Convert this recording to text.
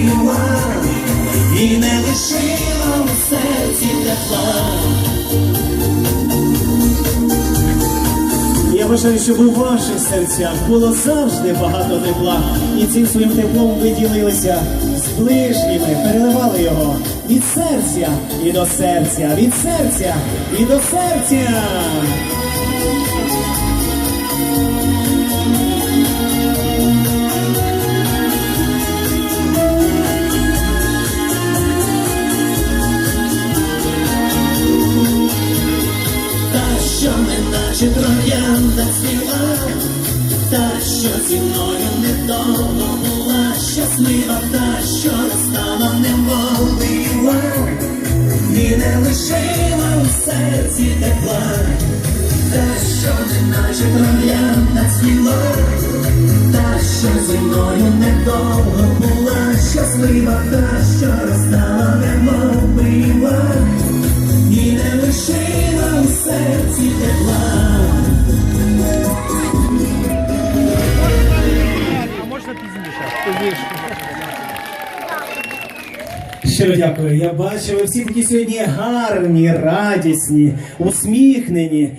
любила і не лишила у серці тепла. Я бажаю, щоб у ваших серцях було завжди багато тепла, і цим своїм теплом ви ділилися з ближніми, переливали його від серця і до серця, від серця і до серця. Наче троянда цвіла, та, що зі мною недовго була. Щаслива, та, що розстала немов біла, і не лишила у серці тепла, та, що не наче троянда цвіла, та, що зі мною недовго була. Щаслива, та, що розстала Щиро дякую. Я бачу, ви всі такі сьогодні гарні, радісні, усміхнені.